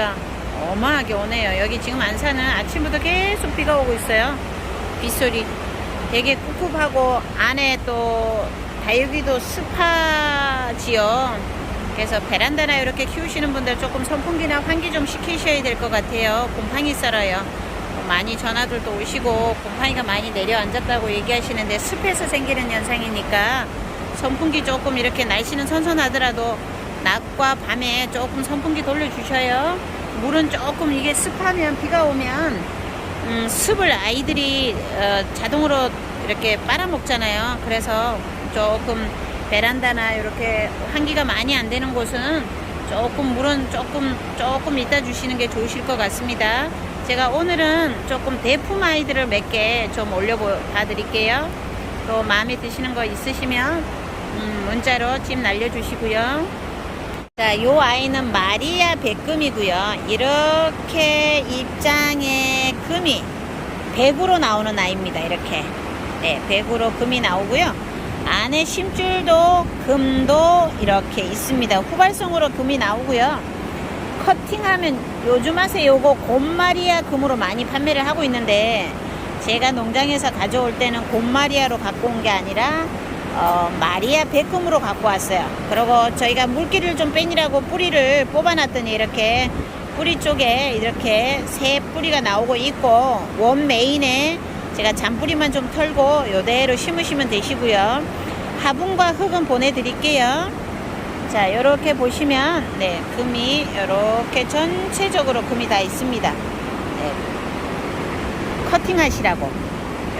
비가 어마하게 오네요. 여기 지금 안산은 아침부터 계속 비가 오고 있어요. 빗소리 되게 꿉꿉하고 안에 또 다육이도 습하지요. 그래서 베란다나 이렇게 키우시는 분들 조금 선풍기나 환기 좀 시키셔야 될 것 같아요. 곰팡이 썰어요. 많이 전화들도 오시고 곰팡이가 많이 내려앉았다고 얘기하시는데 습해서 생기는 현상이니까 선풍기 조금 이렇게 날씨는 선선하더라도 낮과 밤에 조금 선풍기 돌려주셔요. 물은 조금 이게 습하면 비가 오면 음, 습을 아이들이 어, 자동으로 이렇게 빨아먹잖아요. 그래서 조금 베란다나 이렇게 환기가 많이 안 되는 곳은 조금 물은 조금 조금 이따 주시는 게 좋으실 것 같습니다. 제가 오늘은 조금 대품 아이들을 몇 개 좀 올려봐 드릴게요. 또 마음에 드시는 거 있으시면 음, 문자로 집 날려주시고요. 자, 요 아이는 마리아 백금이고요. 이렇게 입장에 금이 100으로 나오는 아이입니다. 이렇게. 네, 100으로 금이 나오고요. 안에 심줄도 금도 이렇게 있습니다. 후발성으로 금이 나오고요. 커팅하면 요즘 와서 요거 곰마리아 금으로 많이 판매를 하고 있는데 제가 농장에서 가져올 때는 곰마리아로 갖고 온 게 아니라 어, 마리아 백금으로 갖고 왔어요. 그리고 저희가 물기를 좀 빼니라고 뿌리를 뽑아놨더니 이렇게 뿌리 쪽에 이렇게 새 뿌리가 나오고 있고 원 메인에 제가 잔뿌리만 좀 털고 요대로 심으시면 되시고요. 화분과 흙은 보내드릴게요. 자, 이렇게 보시면 네, 금이 이렇게 전체적으로 금이 다 있습니다. 네, 커팅하시라고.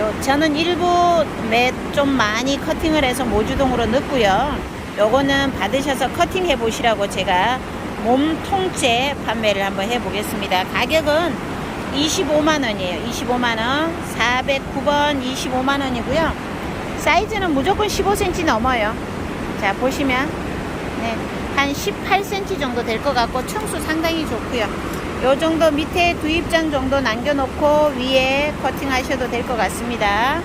요, 저는 일부 매좀 많이 커팅을 해서 모주동으로 넣고요. 요거는 받으셔서 커팅해 보시라고 제가 몸통째 판매를 한번 해 보겠습니다. 가격은 25만 원이에요. 25만 원. 409번 25만 원이고요. 사이즈는 무조건 15cm 넘어요. 자, 보시면 네, 한 18cm 정도 될 것 같고 층수 상당히 좋고요. 요 정도 밑에 두 입장 정도 남겨놓고 위에 커팅하셔도 될 것 같습니다.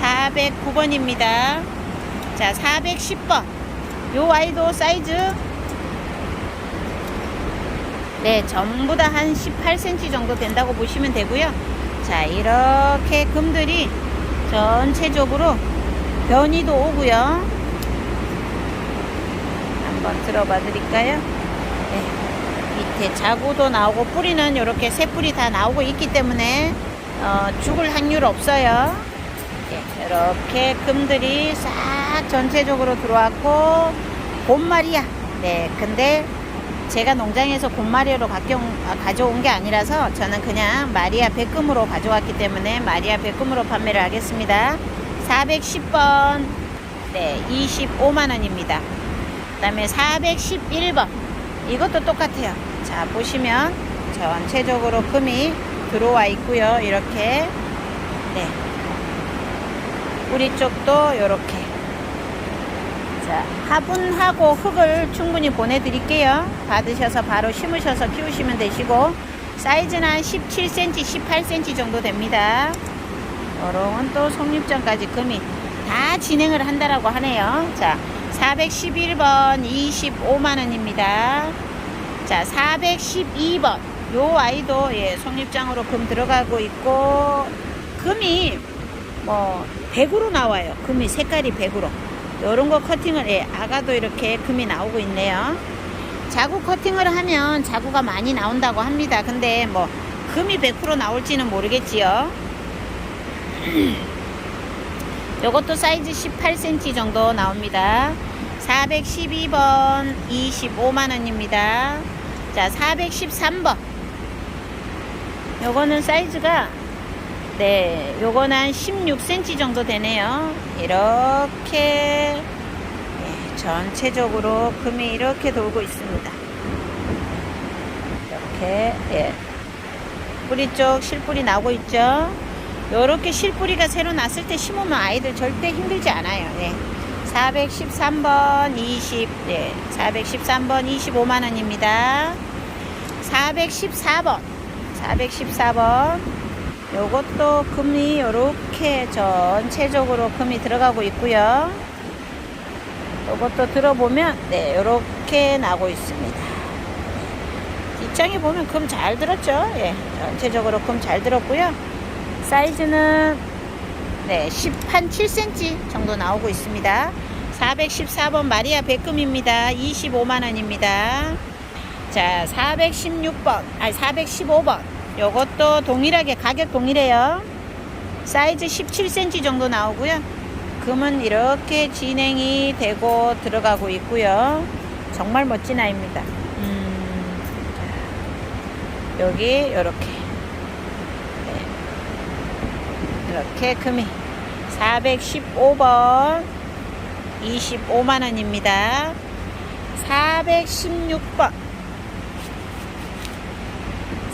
409번입니다. 자, 410번. 요 아이도 사이즈 네, 전부 다 한 18cm 정도 된다고 보시면 되고요. 자, 이렇게 금들이 전체적으로 변이도 오고요. 한번 들어봐 드릴까요? 네. 밑에 자구도 나오고 뿌리는 이렇게 새 뿌리 다 나오고 있기 때문에 어, 죽을 확률 없어요. 네, 이렇게 금들이 싹 전체적으로 들어왔고 곰마리야. 네, 근데 제가 농장에서 곰마리아로 아, 가져온 게 아니라서 저는 그냥 마리아 백금으로 가져왔기 때문에 마리아 백금으로 판매를 하겠습니다. 410번 네 25만원입니다. 그 다음에 411번 이것도 똑같아요. 자 보시면 전체적으로 금이 들어와 있고요. 이렇게 네 뿌리 쪽도 이렇게 자, 화분하고 흙을 충분히 보내드릴게요. 받으셔서 바로 심으셔서 키우시면 되시고 사이즈는 한 17cm, 18cm 정도 됩니다. 요런 또 속립전까지 금이 다 진행을 한다라고 하네요. 자, 411번 25만원입니다. 자, 412번 요 아이도 예, 속립장으로 금 들어가고 있고 금이 뭐 100으로 나와요. 금이 색깔이 100으로. 요런 거 커팅을 예, 아가도 이렇게 금이 나오고 있네요. 자구 커팅을 하면 자구가 많이 나온다고 합니다. 근데 뭐 금이 100% 나올지는 모르겠지요. 요것도 사이즈 18cm 정도 나옵니다. 412번 25만원입니다. 자, 413번. 요거는 사이즈가 네, 요거는 한 16cm 정도 되네요. 이렇게 네, 전체적으로 금이 이렇게 돌고 있습니다. 이렇게 예. 뿌리 쪽 실뿌리 나오고 있죠. 요렇게 실뿌리가 새로 났을 때 심으면 아이들 절대 힘들지 않아요. 네. 413번 20, 네. 413번 25만 원입니다. 414번, 414번. 요것도 금이 요렇게 전체적으로 금이 들어가고 있고요. 이것도 들어보면 네 이렇게 나고 있습니다. 뒷장에 보면 금 잘 들었죠? 예, 전체적으로 금 잘 들었고요. 사이즈는 네, 10, 한 7cm 정도 나오고 있습니다. 414번 마리아 백금입니다. 25만원입니다. 자, 416번, 아니, 415번. 요것도 동일하게 가격 동일해요. 사이즈 17cm 정도 나오고요. 금은 이렇게 진행이 되고 들어가고 있고요. 정말 멋진 아이입니다. 음, 자, 여기 이렇게 네. 이렇게 금이 415번 25만 원입니다. 416번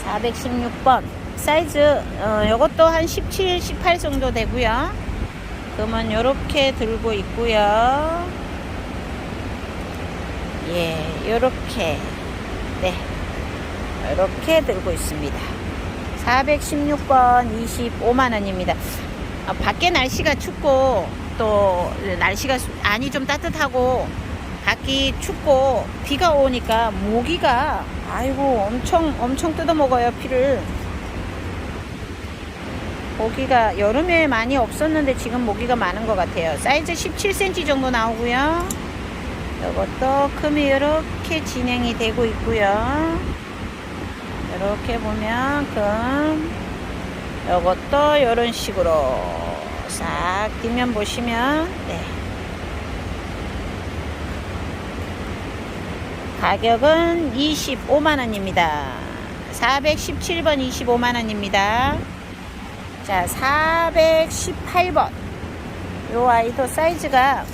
416번 사이즈 어, 요것도 한 17, 18 정도 되고요. 금은 요렇게 들고 있고요. 예, 요렇게 네, 요렇게 들고 있습니다. 416번 25만 원입니다. 아, 밖에 날씨가 춥고 또 날씨가 수- 안이 좀 따뜻하고 밖이 춥고 비가 오니까 모기가 아이고 엄청 엄청 뜯어 먹어요 피를. 모기가 여름에 많이 없었는데 지금 모기가 많은 것 같아요. 사이즈 17cm 정도 나오고요. 이것도 금이 이렇게 진행이 되고 있고요 이렇게 보면 금 이것도 이런 식으로 싹 뒷면 보시면 네. 가격은 25만원입니다. 417번 25만원입니다. 자 418번. 요 아이도 사이즈가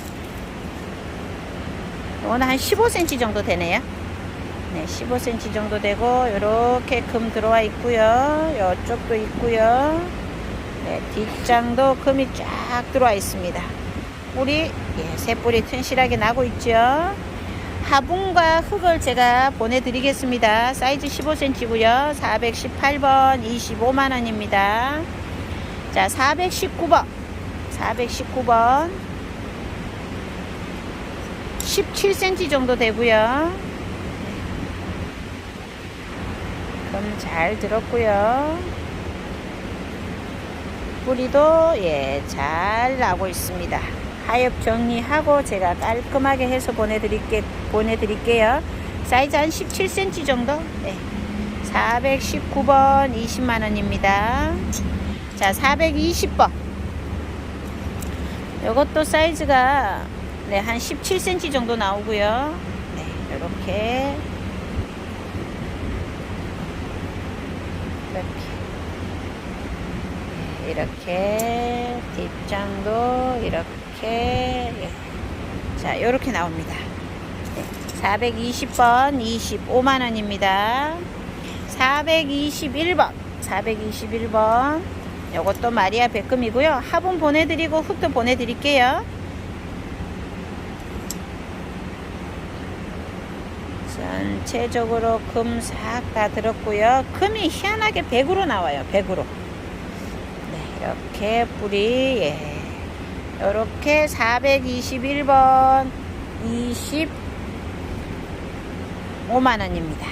이거는 한 15cm 정도 되네요 네, 15cm 정도 되고 이렇게 금 들어와 있고요. 이쪽도 있고요. 네, 뒷장도 금이 쫙 들어와 있습니다. 뿌리, 예, 새 뿌리 튼실하게 나고 있죠. 화분과 흙을 제가 보내드리겠습니다. 사이즈 15cm고요. 418번 25만 원입니다. 자, 419번, 419번 17cm 정도 되고요. 금잘 들었고요. 뿌리도 예, 잘 나고 있습니다. 하엽 정리하고 제가 깔끔하게 해서 보내드릴게, 보내드릴게요. 사이즈 한 17cm 정도? 네. 419번 20만원입니다. 자, 420번. 이것도 사이즈가 네, 한 17cm 정도 나오고요. 네, 이렇게 이렇게. 이렇게 뒷장도 이렇게. 예. 자 이렇게 나옵니다. 420번 25만 원입니다. 421번 421번. 이것도 마리아 백금이고요. 화분 보내드리고 흙도 보내드릴게요 전체적으로 금 싹 다 들었고요. 금이 희한하게 100으로 나와요. 100으로. 네, 이렇게 뿌리 예. 이렇게 421번 25만 원입니다.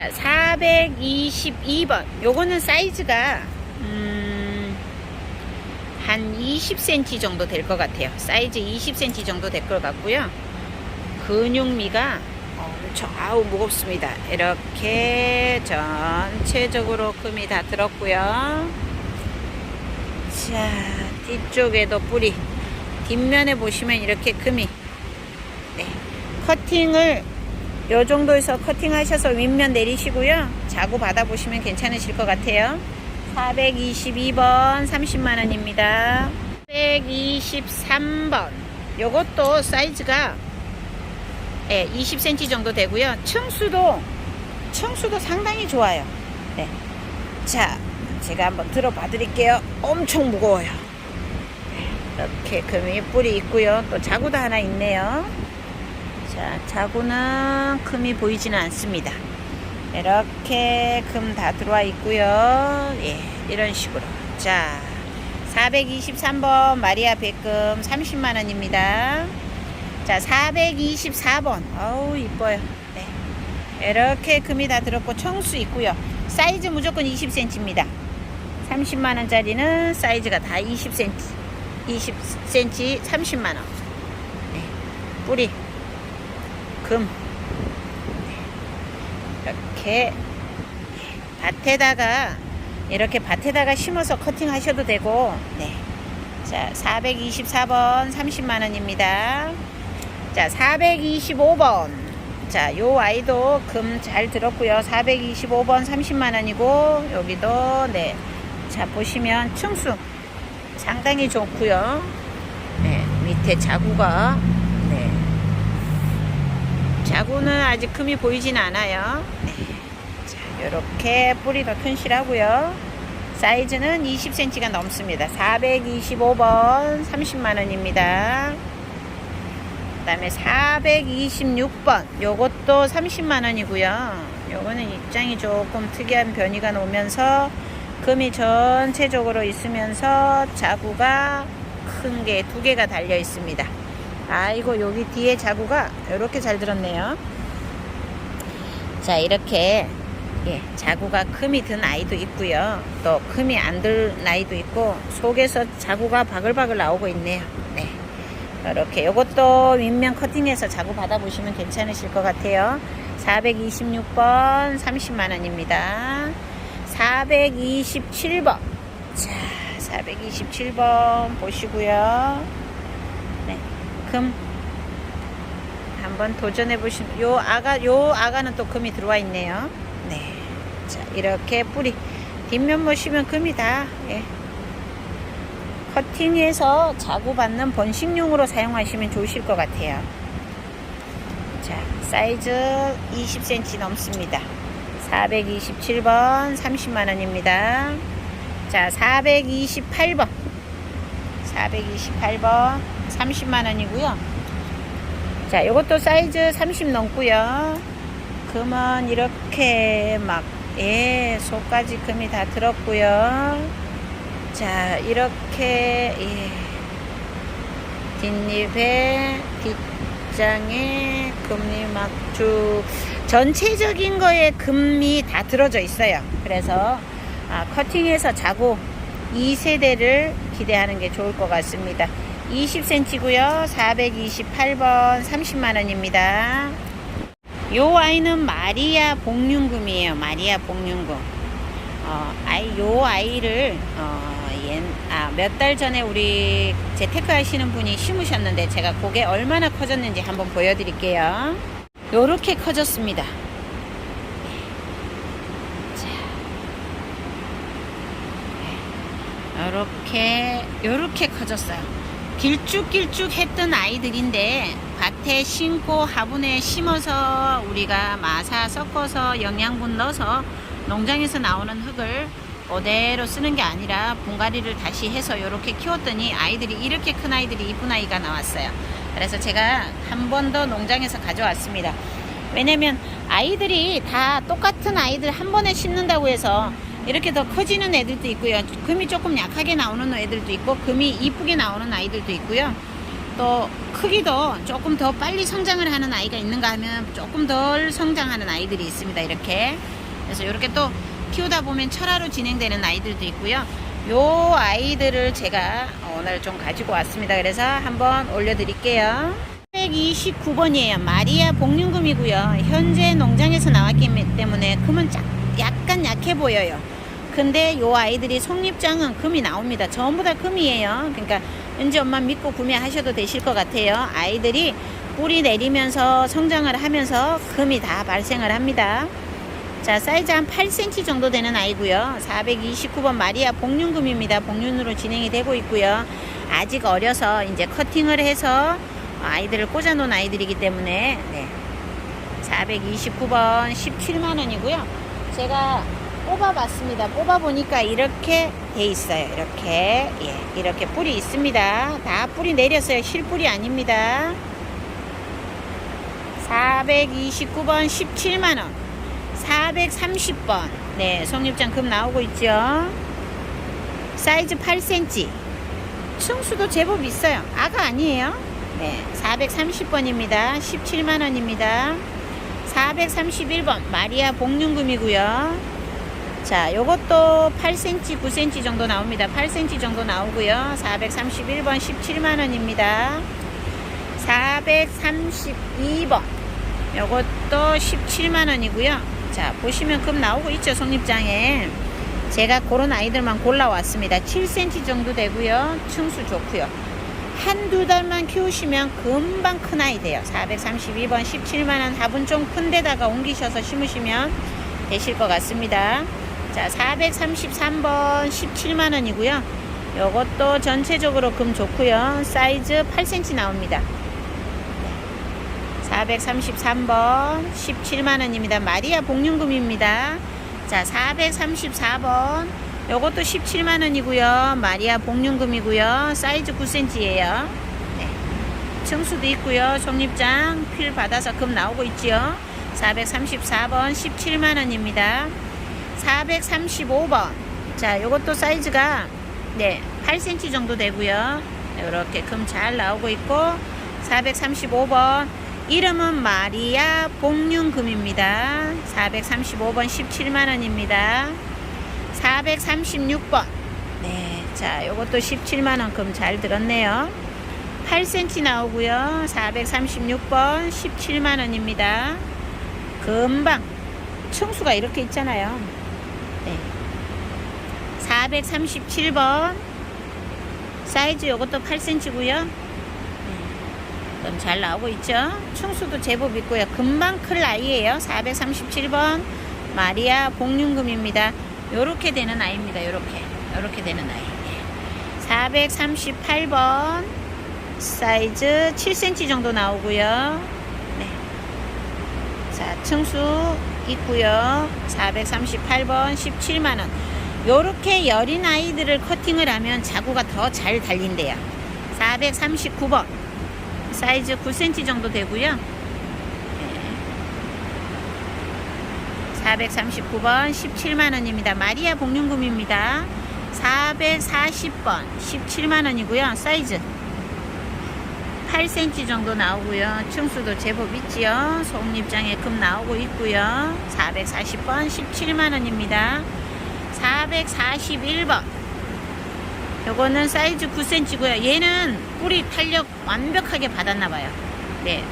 422번 요거는 사이즈가 음, 한 20cm 정도 될 것 같아요. 사이즈 20cm 정도 될 것 같고요. 근육미가 엄청 아우 무겁습니다. 이렇게 전체적으로 금이 다 들었고요. 자 뒤쪽에도 뿌리 뒷면에 보시면 이렇게 금이 네, 커팅을 요 정도에서 커팅하셔서 윗면 내리시고요. 자구 받아보시면 괜찮으실 것 같아요. 422번 30만원입니다. 423번 요것도 사이즈가 예, 20cm 정도 되고요. 층수도 층수도 상당히 좋아요. 네. 자, 제가 한번 들어봐 드릴게요. 엄청 무거워요. 네, 이렇게 금이 뿌리 있고요. 또 자구도 하나 있네요. 자, 자구는 금이 보이지는 않습니다. 이렇게 금 다 들어와 있고요. 예, 이런 식으로. 자, 423번 마리아 백금 30만원입니다. 자, 424번. 어우, 이뻐요. 네. 이렇게 금이 다 들었고, 청수 있고요. 사이즈 무조건 20cm입니다. 30만원짜리는 사이즈가 다 20cm. 20cm 30만원. 네. 뿌리. 금. 네. 이렇게 밭에다가 이렇게 밭에다가 심어서 커팅 하셔도 되고 네. 자, 424번 30만 원입니다. 자, 425번. 자, 요 아이도 금 잘 들었고요. 425번 30만 원이고 여기도 네. 자, 보시면 층수 상당히 좋고요. 네, 밑에 자구가 네. 자구는 아직 금이 보이진 않아요. 네. 자, 요렇게 뿌리도 튼실하고요. 사이즈는 20cm가 넘습니다. 425번 30만원입니다. 그 다음에 426번 요것도 30만원이고요. 요거는 입장이 조금 특이한 변이가 오면서 금이 전체적으로 있으면서 자구가 큰 게 두 개가 달려 있습니다. 아이고 여기 뒤에 자구가 이렇게 잘 들었네요. 자 이렇게 예, 자구가 금이 든 아이도 있고요. 또 금이 안 들 아이도 있고 속에서 자구가 바글바글 나오고 있네요. 네. 이렇게 이것도 윗면 커팅해서 자구 받아보시면 괜찮으실 것 같아요. 426번 30만 원입니다. 427번. 자, 427번 보시고요. 네. 금 한번 도전해 보시면 요 아가 요 아가는 또 금이 들어와 있네요. 네. 자, 이렇게 뿌리 뒷면 보시면 금이 다 예. 커팅해서 자구 받는 번식용으로 사용하시면 좋으실 것 같아요. 자, 사이즈 20cm 넘습니다. 427번 30만 원입니다. 자, 428번. 428번 30만 원이고요. 자, 이것도 사이즈 30 넘고요. 금은 이렇게 막, 예, 속까지 금이 다 들었고요. 자, 이렇게, 예, 뒷잎에, 뒷장에 금이 막 쭉, 전체적인 거에 금이 다 들어져 있어요. 그래서, 아, 커팅해서 자고 2세대를 기대하는 게 좋을 것 같습니다. 20cm고요. 428번 30만원입니다. 요 아이는 마리아 복륜금이에요. 마리아 복륜금. 어, 아이, 요 아이를, 어, 예, 아, 몇 달 전에 우리 재테크 하시는 분이 심으셨는데 제가 그게 얼마나 커졌는지 한번 보여드릴게요. 요렇게 커졌습니다. 요렇게, 요렇게 커졌어요. 길쭉길쭉 했던 아이들인데 밭에 심고 화분에 심어서 우리가 마사 섞어서 영양분 넣어서 농장에서 나오는 흙을 그대로 쓰는 게 아니라 분갈이를 다시 해서 이렇게 키웠더니 아이들이 이렇게 큰 아이들이 이쁜 아이가 나왔어요. 그래서 제가 한 번 더 농장에서 가져왔습니다. 왜냐면 아이들이 다 똑같은 아이들 한 번에 심는다고 해서 이렇게 더 커지는 애들도 있고요. 금이 조금 약하게 나오는 애들도 있고, 금이 이쁘게 나오는 아이들도 있고요. 또 크기도 조금 더 빨리 성장을 하는 아이가 있는가 하면 조금 덜 성장하는 아이들이 있습니다. 이렇게. 그래서 이렇게 또 키우다 보면 철화로 진행되는 아이들도 있고요. 요 아이들을 제가 오늘 좀 가지고 왔습니다. 그래서 한번 올려드릴게요. 129번이에요. 마리아 복륜금이고요. 현재 농장에서 나왔기 때문에 금은 짝, 약간 약해 보여요. 근데 요 아이들이 속립장은 금이 나옵니다. 전부 다 금이에요. 그러니까 은지 엄마 믿고 구매하셔도 되실 것 같아요. 아이들이 뿌리 내리면서 성장을 하면서 금이 다 발생을 합니다. 자, 사이즈 한 8cm 정도 되는 아이고요. 429번 마리아 복륜금입니다. 복륜으로 진행이 되고 있고요. 아직 어려서 이제 커팅을 해서 아이들을 꽂아 놓은 아이들이기 때문에 네. 429번 17만 원이고요. 제가 뽑아봤습니다. 뽑아보니까 이렇게 돼 있어요. 이렇게 예, 이렇게 뿌리 있습니다. 다 뿌리 내렸어요. 실뿌리 아닙니다. 429번 17만 원. 430번. 네, 성립장 금 나오고 있죠. 사이즈 8cm. 층수도 제법 있어요. 아가 아니에요. 네, 430번입니다. 17만 원입니다. 431번 마리아 복륜금이고요. 자, 요것도 8cm, 9cm 정도 나옵니다. 8cm 정도 나오고요. 431번 17만 원입니다. 432번 요것도 17만 원이고요. 자, 보시면 금 나오고 있죠, 속립장에. 제가 그런 아이들만 골라왔습니다. 7cm 정도 되고요. 층수 좋고요. 한두 달만 키우시면 금방 큰 아이 돼요. 432번 17만원 화분 좀 큰 데다가 옮기셔서 심으시면 되실 것 같습니다. 자, 433번 17만원이고요. 요것도 전체적으로 금 좋고요. 사이즈 8cm 나옵니다. 433번 17만원입니다. 마리아 복륜금입니다. 자, 434번 요것도 17만원이고요. 마리아 복륜금이고요. 사이즈 9cm예요. 네. 층수도 있고요. 속립장 필 받아서 금 나오고 있지요. 434번 17만원입니다. 435번 자, 요것도 사이즈가 네, 8cm 정도 되고요. 이렇게 금 잘 나오고 있고 435번 이름은 마리아 복륜금입니다. 435번 17만원입니다. 436번. 네, 자, 요것도 17만원 금 잘 들었네요. 8cm 나오고요. 436번 17만원입니다. 금방 층수가 이렇게 있잖아요. 네. 437번 사이즈 요것도 8cm고요. 좀잘 나오고 있죠. 층수도 제법 있고요. 금방 클 아이예요. 437번 마리아 복륜금입니다. 요렇게 되는 아이입니다. 요렇게 요렇게 되는 아이. 438번 사이즈 7cm 정도 나오고요. 네. 자, 층수 있고요. 438번 17만 원. 요렇게 여린 아이들을 커팅을 하면 자구가 더 잘 달린대요. 439번 사이즈 9cm 정도 되고요. 네. 439번 17만원입니다. 마리아 복륜금입니다. 440번 17만원이고요. 사이즈 8cm 정도 나오고요. 층수도 제법 있지요. 속립장에 금 나오고 있고요. 440번 17만원입니다. 441번 요거는 사이즈 9cm고요. 얘는 뿌리 탄력 완벽하게 받았나봐요. 네.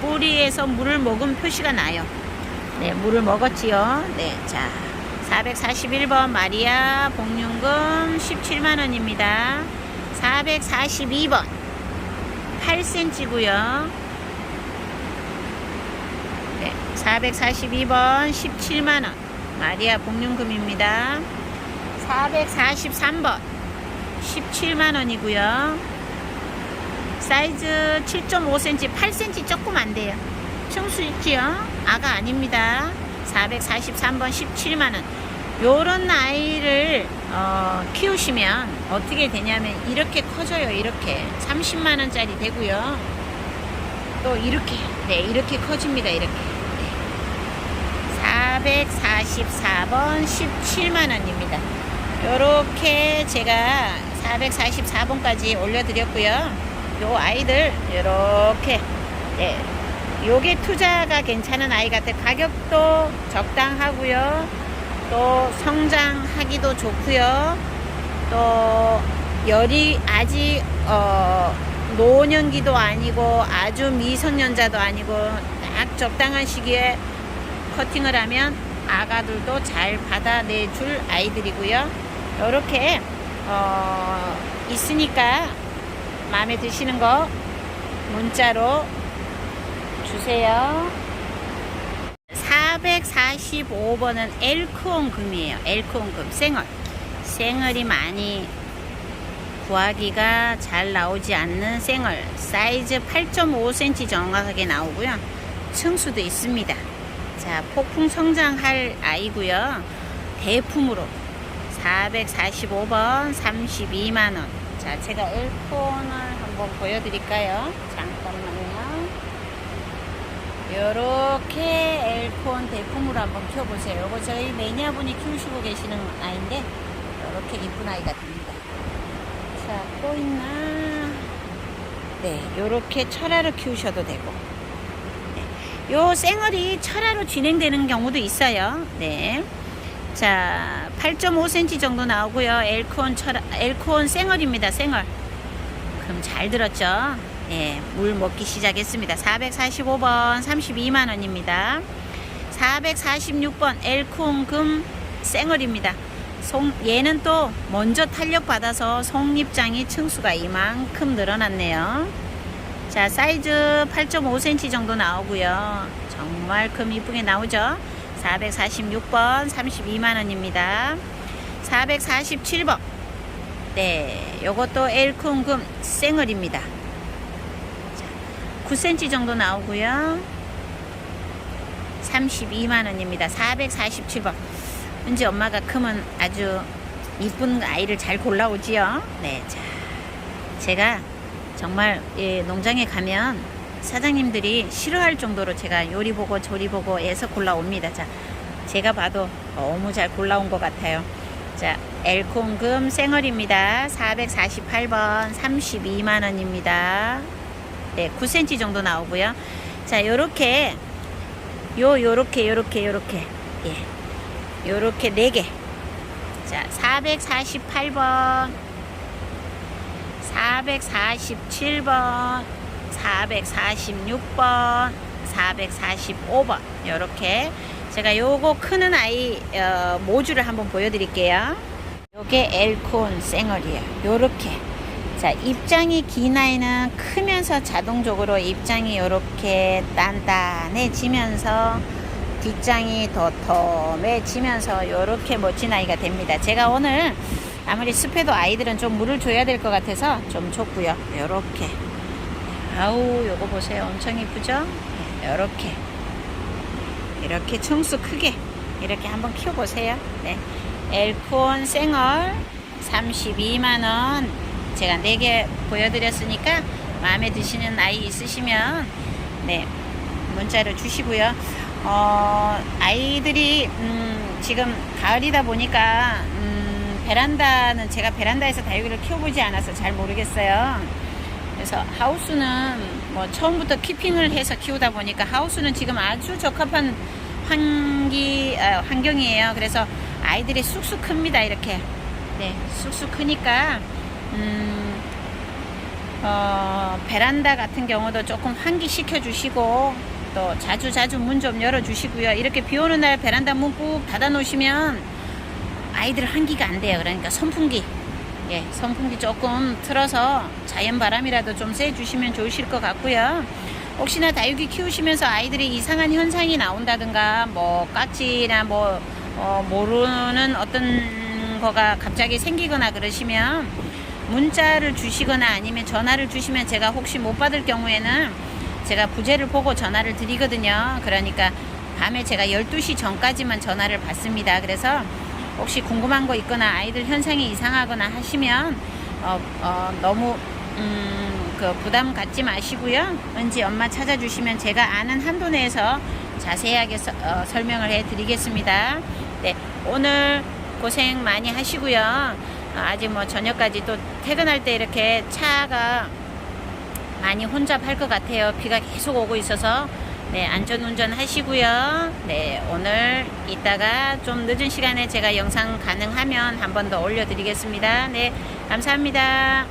뿌리에서 물을 먹은 표시가 나요. 네, 물을 먹었지요. 네, 자. 441번 마리아 복륜금 17만원입니다. 442번 8cm고요. 네, 442번 17만원 마리아 복륜금입니다. 443번 17만원이고요. 사이즈 7.5cm, 8cm 조금 안 돼요. 층수 있지요? 아가 아닙니다. 443번 17만원. 요런 아이를 어, 키우시면 어떻게 되냐면 이렇게 커져요. 이렇게 30만원짜리 되고요. 또 이렇게 네 이렇게 커집니다. 이렇게 네. 444번 17만원입니다. 요렇게 제가 444번까지 올려드렸고요. 요 아이들 요렇게 네, 요게 투자가 괜찮은 아이 같아요. 가격도 적당하고요. 또 성장하기도 좋고요. 또 열이 아직 어, 노년기도 아니고 아주 미성년자도 아니고 딱 적당한 시기에 커팅을 하면 아가들도 잘 받아내 줄 아이들이고요. 이렇게 어, 있으니까 마음에 드시는 거 문자로 주세요. 445번은 엘크온 금이에요. 엘크온 금 생얼. 생얼이 많이 구하기가 잘 나오지 않는 생얼. 사이즈 8.5cm 정확하게 나오고요. 층수도 있습니다. 자, 폭풍 성장할 아이고요. 대품으로 445번 32만원. 자, 제가 엘콘을 한번 보여드릴까요? 잠깐만요. 요렇게 엘콘 대품으로 한번 키워보세요. 요거 저희 매니아분이 키우시고 계시는 아이인데, 요렇게 이쁜 아이가 됩니다. 자, 또 있나? 네, 요렇게 철화로 키우셔도 되고. 네, 요 생얼이 철화로 진행되는 경우도 있어요. 네. 자, 8.5cm 정도 나오고요. 엘코온 철 엘코온 생얼입니다. 생얼. 그럼 잘 들었죠? 예, 물 먹기 시작했습니다. 445번 32만 원입니다. 446번 엘코온 금 생얼입니다. 송, 얘는 또 먼저 탄력 받아서 속립장이 층수가 이만큼 늘어났네요. 자, 사이즈 8.5cm 정도 나오고요. 정말 금 이쁘게 나오죠? 446번 32만 원입니다. 447번. 네, 요것도 엘콩금 생얼입니다. 자, 9cm 정도 나오고요. 32만 원입니다. 447번. 은지 엄마가 크면 아주 이쁜 아이를 잘 골라오지요. 네, 자, 제가 정말 예, 농장에 가면 사장님들이 싫어할 정도로 제가 요리 보고 조리 보고 해서 골라옵니다. 자, 제가 봐도 너무 잘 골라온 것 같아요. 자, 엘콩금 생얼입니다. 448번 32만 원입니다. 네, 9cm 정도 나오고요. 자, 요렇게 요 요렇게 요렇게 요렇게 예. 요렇게 네 개. 자, 448번 447번 446번 445번. 요렇게 제가 요거 크는 아이 어, 모주를 한번 보여드릴게요. 요게 엘콘 생얼이에요. 요렇게. 자 입장이 긴 아이는 크면서 자동적으로 입장이 요렇게 단단해지면서 뒷장이 도톰해지면서 요렇게 멋진 아이가 됩니다. 제가 오늘 아무리 습해도 아이들은 좀 물을 줘야 될 것 같아서 좀 줬고요. 요렇게 아우 요거 보세요. 엄청 이쁘죠? 네, 요렇게. 이렇게 청수 크게 이렇게 한번 키워보세요. 네. 엘콘 생얼 32만원. 제가 4개 보여드렸으니까 마음에 드시는 아이 있으시면 네 문자로 주시고요. 어, 아이들이 음, 지금 가을이다 보니까 음, 베란다는 제가 베란다에서 다육이를 키워보지 않아서 잘 모르겠어요 그래서 하우스는 뭐 처음부터 키핑을 해서 키우다 보니까 하우스는 지금 아주 적합한 환기 아, 환경이에요. 그래서 아이들이 쑥쑥 큽니다. 이렇게 네 쑥쑥 크니까 음, 어, 베란다 같은 경우도 조금 환기 시켜 주시고 또 자주 자주 문 좀 열어 주시고요. 이렇게 비 오는 날 베란다 문 꾹 닫아 놓으시면 아이들 환기가 안 돼요. 그러니까 선풍기 예, 선풍기 조금 틀어서 자연 바람이라도 좀 쐬 주시면 좋으실 것 같고요. 혹시나 다육이 키우시면서 아이들이 이상한 현상이 나온다든가 뭐 깍지나 뭐 어, 모르는 어떤 거가 갑자기 생기거나 그러시면 문자를 주시거나 아니면 전화를 주시면 제가 혹시 못 받을 경우에는 제가 부재를 보고 전화를 드리거든요. 그러니까 밤에 제가 12시 전까지만 전화를 받습니다. 그래서 혹시 궁금한 거 있거나 아이들 현상이 이상하거나 하시면 어, 어, 너무 음, 그 부담 갖지 마시고요. 은지 엄마 찾아주시면 제가 아는 한도 내에서 자세하게 서, 어, 설명을 해드리겠습니다. 네, 오늘 고생 많이 하시고요. 어, 아직 뭐 저녁까지 또 퇴근할 때 이렇게 차가 많이 혼잡할 것 같아요. 비가 계속 오고 있어서 네, 안전운전 하시고요. 네, 오늘 이따가 좀 늦은 시간에 제가 영상 가능하면 한 번 더 올려드리겠습니다. 네, 감사합니다.